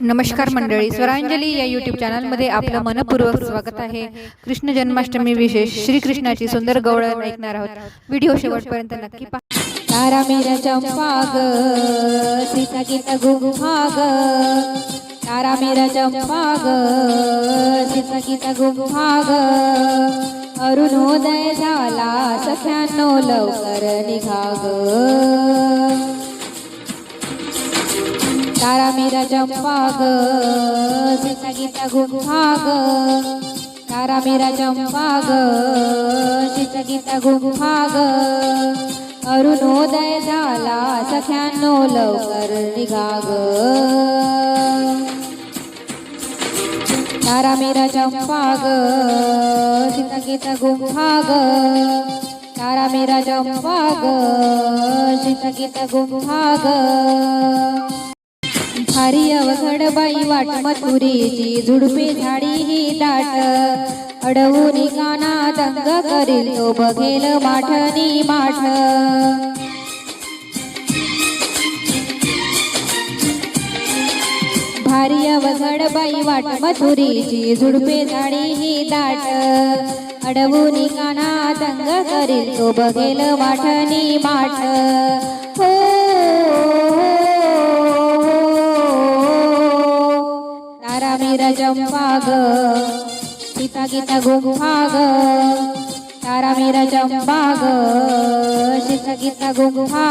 नमस्कार मंडळी स्वरांजली या युट्यूब चॅनलमध्ये आपलं मनपूर्वक स्वागत आहे. कृष्ण जन्माष्टमी विशेष श्रीकृष्णाची सुंदर गवळण ऐकणार आहोत. व्हिडिओ शेवटपर्यंत नक्की पहा तारा मेरा चंपा ग सीता गीता गुहा ग तारा मेरा चंपा ग सीता गीता गुहा ग अरुणोदय झाला सख्यानो लवकर निघा तारा मेरा चंपा ग सीता गीता गुहा ग। तारा मेरा चंपा ग सीता गीता गुहा ग। अरुणोदय झाला सख्यानो लवकर निघा ग। तारा मेरा चंपा ग सीता गीता गुहा ग। तारा मेरा चंपा ग सीता गीता गुहा ग। भारी अवघड बाई वाट मथुरीची झुडपे झाडी ही दाट. अडवून काना दंग करील तो बघेल माठनी माठ. भारी अवघड बाई वाट मथुरीची झुडपे झाडी ही दाट. अडवून काना दंग करील तो बघेल माठनी माठ. हो तारा मेरा चंपा ग सीता गीता गुहा तारा मेरा चंपा सीता गीता गुहा